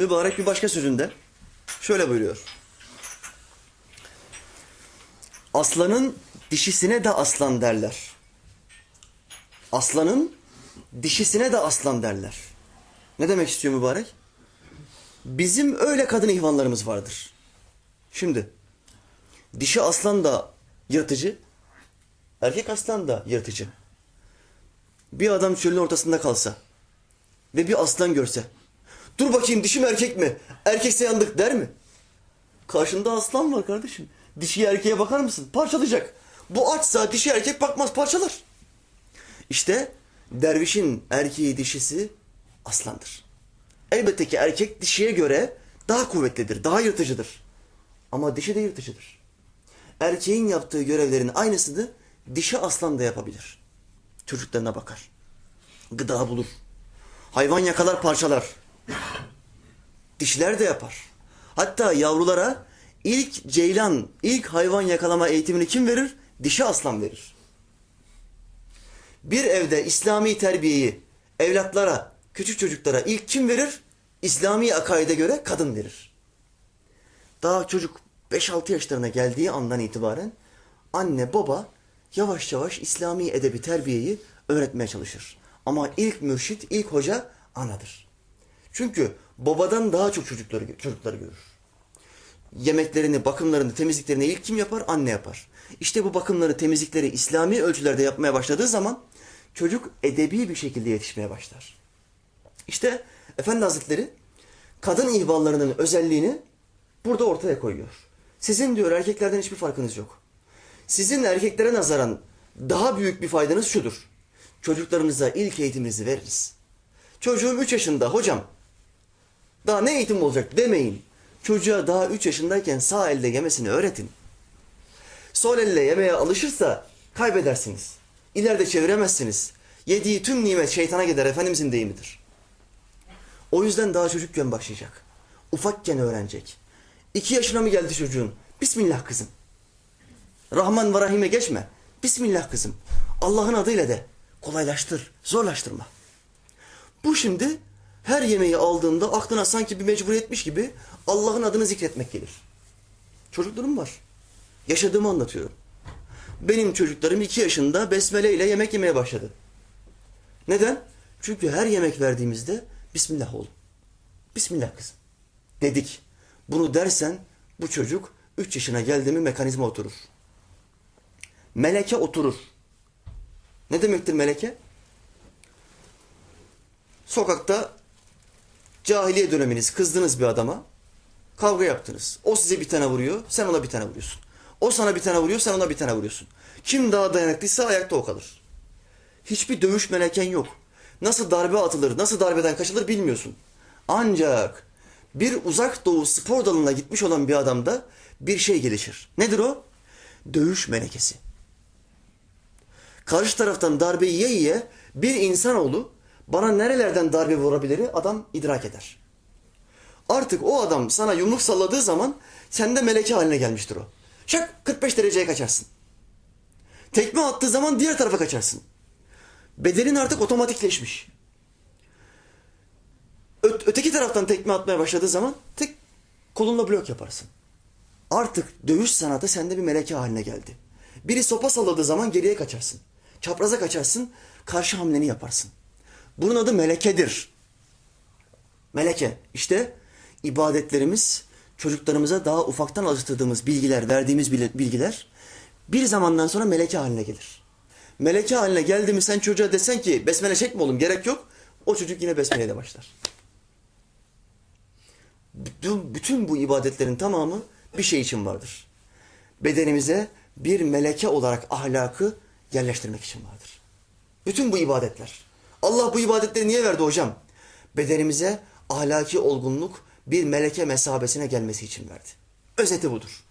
mübarek bir başka sözünde şöyle buyuruyor. Aslanın dişisine de aslan derler. Aslanın dişisine de aslan derler. Ne demek istiyor mübarek? Bizim öyle kadın ihvanlarımız vardır. Şimdi dişi aslan da yırtıcı, erkek aslan da yırtıcı. Bir adam çölün ortasında kalsa ve bir aslan görse, dur bakayım dişi mi erkek mi? Erkekse yandık der mi? Karşında aslan var kardeşim. Dişi erkeğe bakar mısın? Parçalayacak. Bu açsa dişi erkek bakmaz parçalar. İşte dervişin erkeği dişisi aslandır. Elbette ki erkek dişiye göre daha kuvvetlidir, daha yırtıcıdır. Ama dişi de yırtıcıdır. Erkeğin yaptığı görevlerin aynısını dişi aslan da yapabilir. Çocuklarına bakar. Gıda bulur. Hayvan yakalar parçalar. Dişiler de yapar. Hatta yavrulara ilk ceylan, ilk hayvan yakalama eğitimini kim verir? Dişi aslan verir. Bir evde İslami terbiyeyi evlatlara, küçük çocuklara ilk kim verir? İslami akaide göre kadın verir. Daha çocuk 5-6 yaşlarına geldiği andan itibaren anne baba yavaş yavaş İslami edebi terbiyeyi öğretmeye çalışır. Ama ilk mürşit, ilk hoca anadır. Çünkü babadan daha çok çocukları çocukları görür. Yemeklerini, bakımlarını, temizliklerini ilk kim yapar? Anne yapar. İşte bu bakımları, temizlikleri İslami ölçülerde yapmaya başladığı zaman çocuk edebi bir şekilde yetişmeye başlar. İşte Efendi Hazretleri kadın ihvallarının özelliğini burada ortaya koyuyor. Sizin diyor erkeklerden hiçbir farkınız yok. Sizin erkeklere nazaran daha büyük bir faydanız şudur. Çocuklarınıza ilk eğitiminizi veririz. Çocuğum 3 yaşında hocam. Daha ne eğitim olacak demeyin. Çocuğa daha 3 yaşındayken sağ elle yemesini öğretin. Sol elle yemeye alışırsa kaybedersiniz. İleride çeviremezsiniz. Yediği tüm nimet şeytana gider Efendimizin deyimidir. O yüzden daha çocukken başlayacak. Ufakken öğrenecek. İki yaşına mı geldi çocuğun? Bismillah kızım. Rahman ve Rahim'e geçme. Bismillah kızım. Allah'ın adıyla de. Kolaylaştır, zorlaştırma. Bu şimdi her yemeği aldığında aklına sanki bir mecburiyetmiş gibi Allah'ın adını zikretmek gelir. Çocuklarım var. Yaşadığımı anlatıyorum. Benim çocuklarım iki yaşında besmele ile yemek yemeye başladı. Neden? Çünkü her yemek verdiğimizde Bismillah oğlum. Bismillah kızım. Dedik. Bunu dersen bu çocuk 3 yaşına geldi mi mekanizma oturur. Meleke oturur. Ne demektir meleke? Sokakta cahiliye döneminiz kızdınız bir adama. Kavga yaptınız. O size bir tane vuruyor, sen ona bir tane vuruyorsun. O sana bir tane vuruyor, sen ona bir tane vuruyorsun. Kim daha dayanıklıysa ayakta o kalır. Hiçbir dövüş meleken yok. Nasıl darbe atılır, nasıl darbeden kaçılır bilmiyorsun. Ancak bir uzak doğu spor dalına gitmiş olan bir adamda bir şey gelişir. Nedir o? Dövüş melekesi. Karşı taraftan darbe yiye yiye bir insanoğlu bana nerelerden darbe vurabilir adam idrak eder. Artık o adam sana yumruk salladığı zaman sende meleke haline gelmiştir o. Şak 45 dereceye kaçarsın. Tekme attığı zaman diğer tarafa kaçarsın. Bedenin artık otomatikleşmiş. Ö- öteki taraftan tekme atmaya başladığı zaman tek kolunla blok yaparsın. Artık dövüş sanatı sende bir meleke haline geldi. Biri sopa salladığı zaman geriye kaçarsın. Çapraza kaçarsın, karşı hamleni yaparsın. Bunun adı melekedir. Meleke. İşte ibadetlerimiz, çocuklarımıza daha ufaktan alıştırdığımız bilgiler, verdiğimiz bilgiler bir zamandan sonra meleke haline gelir. Meleke haline geldi mi sen çocuğa desen ki besmele çekme oğlum gerek yok. O çocuk yine besmeleyle başlar. Bütün, bütün bu ibadetlerin tamamı bir şey için vardır. Bedenimize bir meleke olarak ahlakı yerleştirmek için vardır. Bütün bu ibadetler. Allah bu ibadetleri niye verdi hocam? Bedenimize ahlaki olgunluk bir meleke mesabesine gelmesi için verdi. Özeti budur.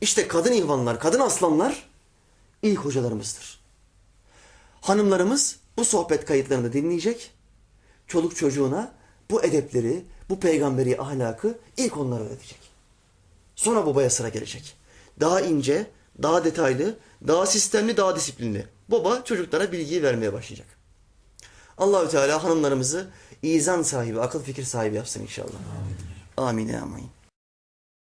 İşte kadın ihvanlar, kadın aslanlar ilk hocalarımızdır. Hanımlarımız bu sohbet kayıtlarını dinleyecek. Çoluk çocuğuna bu edepleri, bu peygamberi ahlakı ilk onlara öğretecek. Sonra babaya sıra gelecek. Daha ince, daha detaylı, daha sistemli, daha disiplinli. Baba çocuklara bilgiyi vermeye başlayacak. Allahü Teala hanımlarımızı izan sahibi, akıl fikir sahibi yapsın inşallah. Amin. Amin.